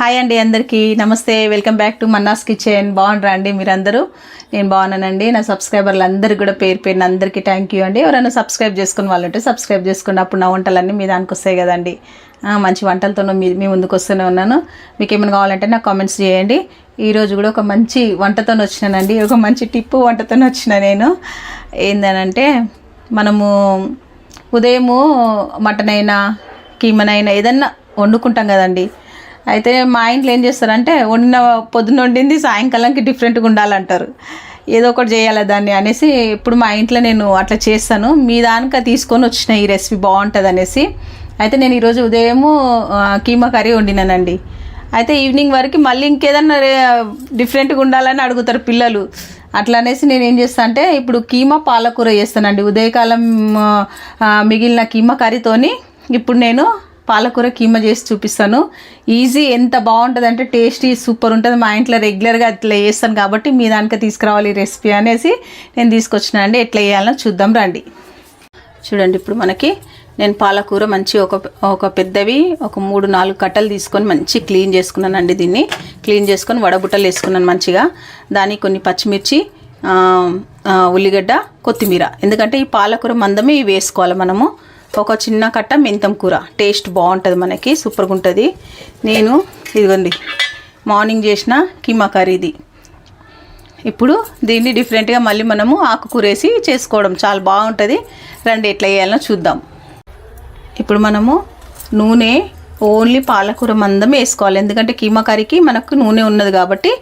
Hi అండి అందరికీ. నమస్తే. Welcome back to Manna's kitchen. బాగుండ్రా అండి మీరందరూ? నేను బాగున్నానండి. నా సబ్స్క్రైబర్లు అందరికీ కూడా పేరు పేరున అందరికీ థ్యాంక్ యూ అండి. ఎవరైనా సబ్స్క్రైబ్ చేసుకుని వాళ్ళు ఉంటే సబ్స్క్రైబ్ చేసుకుని అప్పుడు నా వంటలన్నీ మీ దానికి వస్తాయి కదండి. మంచి వంటలతో మీ మీ ముందుకు వస్తూనే ఉన్నాను. మీకు ఏమైనా కావాలంటే నాకు కామెంట్స్ చేయండి. ఈరోజు కూడా ఒక మంచి వంటతో వచ్చినానండి. ఒక మంచి టిప్పు వంటతో వచ్చిన నేను. ఏందనంటే మనము ఉదయము మటన్ అయినా కీమనైనా ఏదన్నా వండుకుంటాం కదండి. అయితే మా ఇంట్లో ఏం చేస్తారంటే వండిన పొద్దున్న వండింది సాయంకాలంకి డిఫరెంట్గా ఉండాలంటారు. ఏదో ఒకటి చేయాలి దాన్ని అనేసి ఇప్పుడు మా ఇంట్లో నేను అట్లా చేస్తాను. మీ దానిక తీసుకొని వచ్చిన ఈ రెసిపీ బాగుంటుంది అనేసి అయితే నేను ఈరోజు ఉదయము కీమా కర్రీ వండినానండి. అయితే ఈవినింగ్ వరకు మళ్ళీ ఇంకేదన్నా డిఫరెంట్గా ఉండాలని అడుగుతారు పిల్లలు. అట్లా అనేసి నేను ఏం చేస్తాను అంటే ఇప్పుడు కీమా పాలకూర చేస్తానండి. ఉదయకాలం మిగిలిన కీమా కర్రీతోని ఇప్పుడు నేను పాలకూర కీమ చేసి చూపిస్తాను. ఈజీ ఎంత బాగుంటుంది అంటే టేస్టీ సూపర్ ఉంటుంది. మా ఇంట్లో రెగ్యులర్గా అట్లా చేస్తాను కాబట్టి మీ దానికి తీసుకురావాలి ఈ రెసిపీ అనేసి నేను తీసుకొచ్చిన అండి. ఎట్లా చేయాలో చూద్దాం రండి. చూడండి ఇప్పుడు మనకి నేను పాలకూర మంచి ఒక ఒక పెద్దవి ఒక మూడు నాలుగు కట్టలు తీసుకొని మంచి క్లీన్ చేసుకున్నానండి దీన్ని. క్లీన్ చేసుకొని వడబుట్టలు వేసుకున్నాను మంచిగా. దానికి కొన్ని పచ్చిమిర్చి ఉల్లిగడ్డ కొత్తిమీర. ఎందుకంటే ఈ పాలకూర మందమే ఇవి వేసుకోవాలి మనము. ఒక చిన్న కట్ట మెంతం కూర. టేస్ట్ బాగుంటుంది మనకి సూపర్గా ఉంటుంది నేను ఇదిగోండి మార్నింగ్ చేసిన కీమా కర్రీది. ఇప్పుడు దీన్ని డిఫరెంట్గా మళ్ళీ మనము ఆకుకూర వేసి చేసుకోవడం. చాలా బాగుంటుంది. రండి ఎట్లా వేయాలనో చూద్దాం. ఇప్పుడు మనము నూనె ఓన్లీ పాలకూర మందమే వేసుకోవాలి. ఎందుకంటే కీమా కర్రీకి మనకు నూనె ఉన్నది కాబట్టి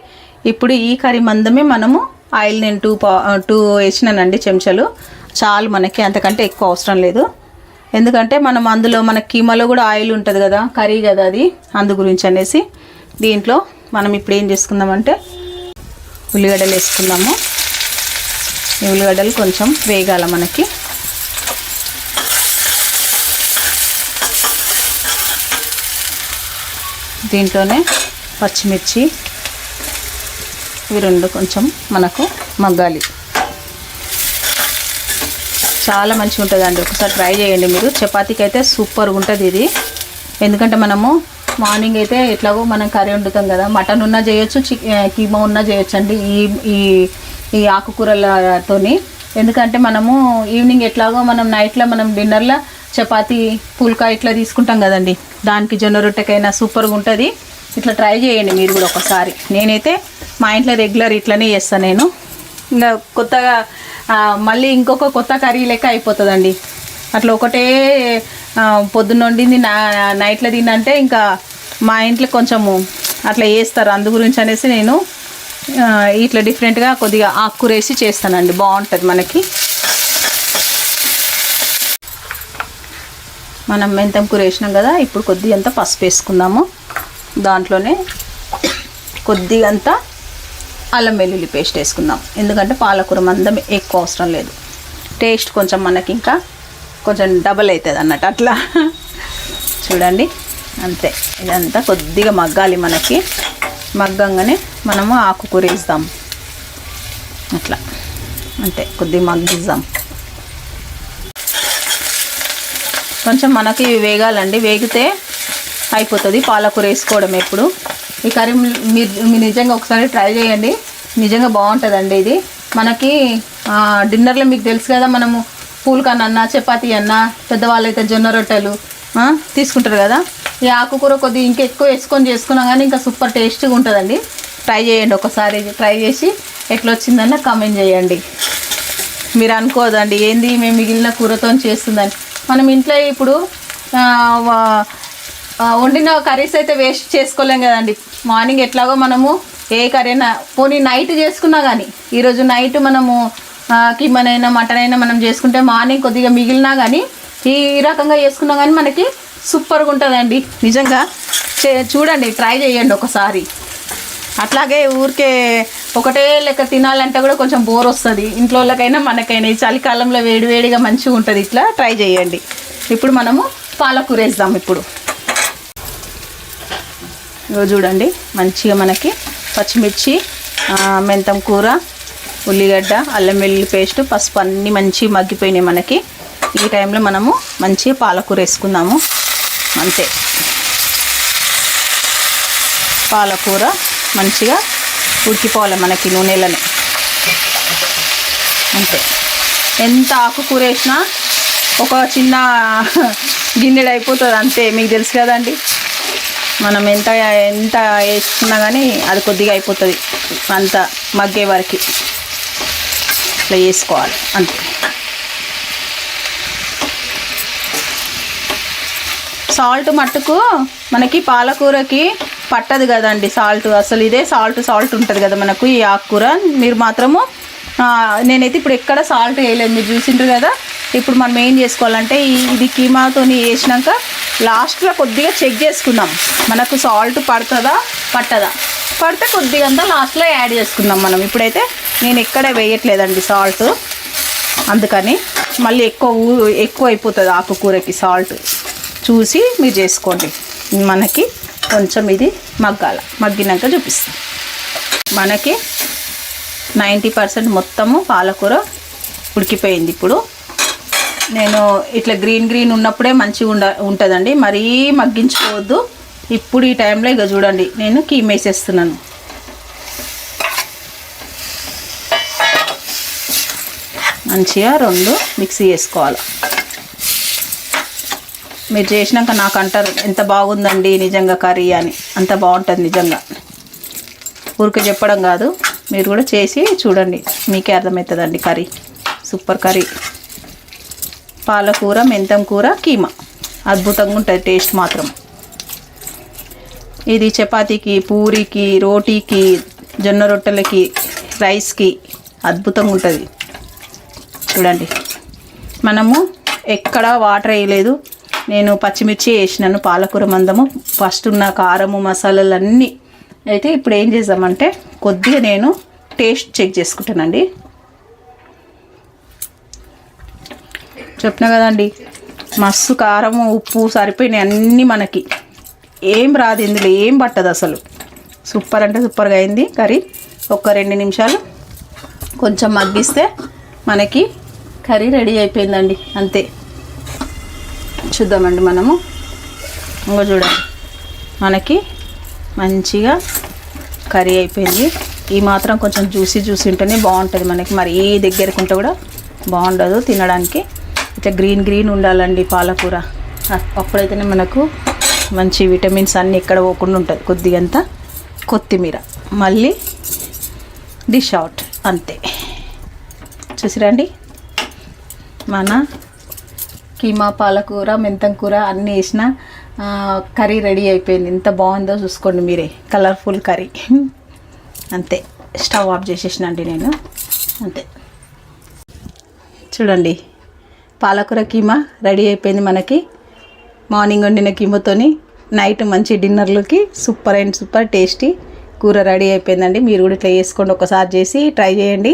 ఇప్పుడు ఈ కర్రీ మందమే మనము ఆయిల్ నేను టూ పా టూ వేసినానండి చెంచాలు. చాలు మనకి అంతకంటే ఎక్కువ అవసరం లేదు. ఎందుకంటే మనం అందులో మన కీమాలో కూడా ఆయిల్ ఉంటుంది కదా కర్రీ కదా అది అందు గురించి అనేసి దీంట్లో మనం ఇప్పుడు ఏం చేసుకుందామంటే ఉల్లిగడ్డలు వేసుకుందాము. ఈ ఉల్లిగడ్డలు కొంచెం వేగాల మనకి. దీంట్లోనే పచ్చిమిర్చి ఇవి రెండు కొంచెం మనకు మగ్గాలి. చాలా మంచిగా ఉంటుందండి ఒకసారి ట్రై చేయండి మీరు. చపాతీకి అయితే సూపర్గా ఉంటుంది ఇది. ఎందుకంటే మనము మార్నింగ్ అయితే ఎట్లాగో మనం కర్రీ వండుతాం కదా. మటన్ ఉన్నా చేయొచ్చు చిక్ కీమా ఉన్నా చేయొచ్చు అండి ఈ ఈ ఈ ఆకుకూరలతోని. ఎందుకంటే మనము ఈవినింగ్ ఎట్లాగో మనం నైట్లో మనం డిన్నర్లో చపాతి పుల్కా ఇట్లా తీసుకుంటాం కదండి. దానికి జొన్న రొట్టెకైనా సూపర్గా ఉంటుంది. ఇట్లా ట్రై చేయండి మీరు కూడా ఒకసారి. నేనైతే మా ఇంట్లో రెగ్యులర్ ఇట్లనే చేస్తాను నేను. కొత్తగా మళ్ళీ ఇంకొక కొత్త కర్రీ లెక్క అయిపోతుందండి. అట్లా ఒకటే పొద్దున్న వండింది నా నైట్లో తిన్నంటే ఇంకా మా ఇంట్లో కొంచెము అట్లా వేస్తారు అందు గురించి అనేసి నేను ఇట్లా డిఫరెంట్గా కొద్దిగా ఆకుకూర వేసి చేస్తానండి. బాగుంటుంది మనకి. మనం మెంతం కూర వేసినాం కదా ఇప్పుడు కొద్దిగా అంత పసుపు వేసుకుందాము. దాంట్లోనే కొద్దిగా అంతా అల్లం వెల్లుల్లి పేస్ట్ వేసుకుందాం. ఎందుకంటే పాలకూర మందం ఎక్కువ అవసరం లేదు. టేస్ట్ కొంచెం మనకి ఇంకా కొంచెం డబల్ అవుతుంది అన్నట్టు అట్లా. చూడండి. అంతే. ఇదంతా కొద్దిగా మగ్గాలి మనకి. మగ్గంగానే మనము ఆకుకూర వేస్తాం. అట్లా. అంతే. కొద్దిగా మగ్గిద్దాం. కొంచెం మనకి వేగాలండి. వేగితే అయిపోతుంది. పాలకూర వేసుకోవడం ఎప్పుడు. ఈ కర్రీ మీరు మీరు నిజంగా ఒకసారి ట్రై చేయండి. నిజంగా బాగుంటుందండి ఇది. మనకి డిన్నర్లో మీకు తెలుసు కదా మనము పూలకన్న అన్న చపాతీ అన్న పెద్దవాళ్ళు అయితే జొన్న రొట్టెలు తీసుకుంటారు కదా. ఈ ఆకుకూర కొద్దిగా ఇంకా ఎక్కువ వేసుకొని చేసుకున్నా కానీ ఇంకా సూపర్ టేస్ట్గా ఉంటుందండి. ట్రై చేయండి ఒకసారి ట్రై చేసి ఎట్లా వచ్చిందన్న కామెంట్ చేయండి. మీరు అనుకోదండి ఏంది మేము మిగిలిన కూరతో చేస్తుందని. మనం ఇంట్లో ఇప్పుడు వండిన కర్రీస్ అయితే వేస్ట్ చేసుకోలేం కదండి. మార్నింగ్ ఎట్లాగో మనము ఏ కర్రీ అయినా పోనీ నైట్ చేసుకున్నా కానీ ఈరోజు నైట్ మనము కిమ్మన్ అయినా మటన్ అయినా మనం చేసుకుంటే మార్నింగ్ కొద్దిగా మిగిలినా కానీ ఈ రకంగా చేసుకున్నా కానీ మనకి సూపర్గా ఉంటుందండి. నిజంగా చే- చూడండి ట్రై చేయండి ఒకసారి. అట్లాగే ఊరికే ఒకటే లెక్క తినాలంటే కూడా కొంచెం బోర్ వస్తుంది. ఇంట్లో వాళ్ళకైనా మనకైనా ఈ చలికాలంలో వేడివేడిగా మంచిగా ఉంటుంది. ఇట్లా ట్రై చేయండి. ఇప్పుడు మనము పాలకూర వేద్దాం ఇప్పుడు. ఇగో చూడండి మంచిగా మనకి పచ్చిమిర్చి మెంతం కూర ఉల్లిగడ్డ అల్లం వెల్లుల్లి పేస్ట్ పసుపు అన్నీ మంచిగా మగ్గిపోయినాయి మనకి. ఈ టైంలో మనము మంచిగా పాలకూర వేసుకుందాము. అంతే. పాలకూర మంచిగా ఉడికిపోవాలి మనకి నూనెలని. అంతే. ఎంత ఆకుకూర వేసినా ఒక చిన్న గిన్నెడు అయిపోతుంది అంతే. మీకు తెలుసు కదండి. మనం ఎంత ఎంత వేసుకున్నా కానీ అది కొద్దిగా అయిపోతుంది. అంత మగ్గే వరకు. ఇట్లా వేసుకోవాలి అంతే. సాల్ట్ మట్టుకు మనకి పాలకూరకి పట్టదు కదండి సాల్ట్. అసలు ఇదే సాల్ట్ సాల్ట్ ఉంటుంది కదా మనకు ఈ ఆకుకూర. మీరు మాత్రము నేనైతే ఇప్పుడు ఎక్కడ సాల్ట్ వేయలేదు. మీరు చూసింటారు కదా? ఇప్పుడు మనం ఏం చేసుకోవాలంటే ఇది కీమాతో వేసినాక లాస్ట్లో కొద్దిగా చెక్ చేసుకుందాం. మనకు సాల్ట్ పడుతుందా పట్టదా? పడితే కొద్దిగా అంతా లాస్ట్లో యాడ్ చేసుకుందాం మనం. ఇప్పుడైతే నేను ఎక్కడ వేయట్లేదండి సాల్ట్. అందుకని మళ్ళీ ఎక్కువ ఎక్కువ అయిపోతుంది ఆకుకూరకి సాల్ట్. చూసి మీరు చేసుకోండి. మనకి కొంచెం ఇది మగ్గాల. మగ్గినాక చూపిస్తాం. మనకి నైంటీ పర్సెంట్ మొత్తము పాలకూర ఉడికిపోయింది ఇప్పుడు. నేను ఇట్లా గ్రీన్ గ్రీన్ ఉన్నప్పుడే మంచిగా ఉండ ఉంటుందండి. మరీ మగ్గించుకోవద్దు. ఇప్పుడు ఈ టైంలో ఇక చూడండి నేను కీమ్ వేసేస్తున్నాను. మంచిగా రెండు మిక్సీ చేసుకోవాలి. మీరు చేసినాక నాకు అంటారు ఎంత బాగుందండి నిజంగా కర్రీ అని. అంత బాగుంటుంది నిజంగా. ఊరికే చెప్పడం కాదు మీరు కూడా చేసి చూడండి. మీకే అర్థమవుతుందండి కర్రీ. Super curry. పాలకూర మెంతం కూర కీమా. అద్భుతంగా ఉంటుంది టేస్ట్ మాత్రం. ఇది చపాతీకి పూరికి రోటీకి జొన్న రొట్టెలకి రైస్కి అద్భుతంగా ఉంటుంది. చూడండి. మనము ఎక్కడ వాటర్ వేయలేదు. నేను పచ్చిమిర్చి వేసినాను పాలకూర మందము. ఫస్ట్ ఉన్న కారము మసాలాలు అన్నీ అయితే ఇప్పుడు ఏం చేద్దామంటే కొద్దిగా నేను టేస్ట్ చెక్ చేసుకుంటానండి. చెప్పిన కదండి మస్తు కారం ఉప్పు సరిపోయినాయి అన్నీ మనకి. ఏం రాదు ఇందులో ఏం పట్టదు అసలు. సూపర్ అంటే సూపర్గా అయింది కర్రీ. ఒక రెండు నిమిషాలు కొంచెం మగ్గిస్తే మనకి కర్రీ రెడీ అయిపోయిందండి అంతే. చూద్దామండి మనము. ఇంకో చూడండి. మనకి మంచిగా కర్రీ అయిపోయింది. ఈ మాత్రం కొంచెం జ్యూసీ జ్యూసీ ఉంటేనే బాగుంటుంది మనకి. మరి ఏ దగ్గరకు ఉంటే కూడా బాగుండదు తినడానికి. ఇట్లా గ్రీన్ గ్రీన్ ఉండాలండి పాలకూర. అప్పుడైతేనే మనకు మంచి విటమిన్స్ అన్నీ ఎక్కడ పోకుండా ఉంటుంది. కొద్దిగంత కొత్తిమీర. మళ్ళీ డిష్ అవుట్. అంతే. చూసిరండి? మన కీమా పాలకూర మెంతం కూర అన్నీ వేసిన కర్రీ రెడీ అయిపోయింది. ఎంత బాగుందో చూసుకోండి మీరే. Colourful curry. అంతే. స్టవ్ ఆఫ్ చేసేసినండి నేను. అంతే. చూడండి. పాలకూర కీమా రెడీ అయిపోయింది మనకి. మార్నింగ్ వండిన కీమతోని నైట్ మంచి డిన్నర్లోకి సూపర్ అండ్ సూపర్ టేస్టీ కూర రెడీ అయిపోయిందండి. మీరు కూడా ఇట్లా చేసుకోండి ఒకసారి చేసి ట్రై చేయండి.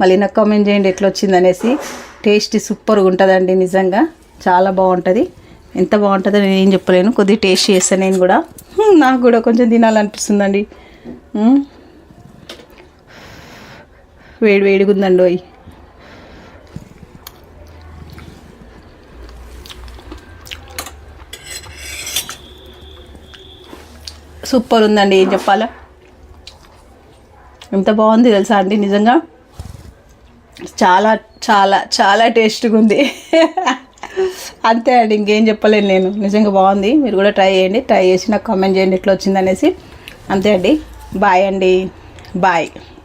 మళ్ళీ నాకు కామెంట్ చేయండి ఎట్లా వచ్చింది అనేసి టేస్టీ సూపర్గా ఉంటుందండి నిజంగా. చాలా బాగుంటుంది. ఎంత బాగుంటుందో నేను ఏం చెప్పలేను. కొద్దిగా టేస్ట్ చేస్తాను నేను కూడా. నాకు కూడా కొంచెం తినాలనిపిస్తుందండి. వేడి వేడిగా ఉందండి సూపర్ ఉందండి ఏం చెప్పాలా? ఎంత బాగుంది తెలుసా అండి నిజంగా? చాలా చాలా చాలా టేస్ట్గా ఉంది. అంతే అండి ఇంకేం చెప్పలేను నేను. నిజంగా బాగుంది. మీరు కూడా ట్రై చేయండి ట్రై చేసి నాకు కామెంట్ చేయండి ఎట్లా వచ్చిందనేసి. అంతే అండి బాయ్ అండి బాయ్.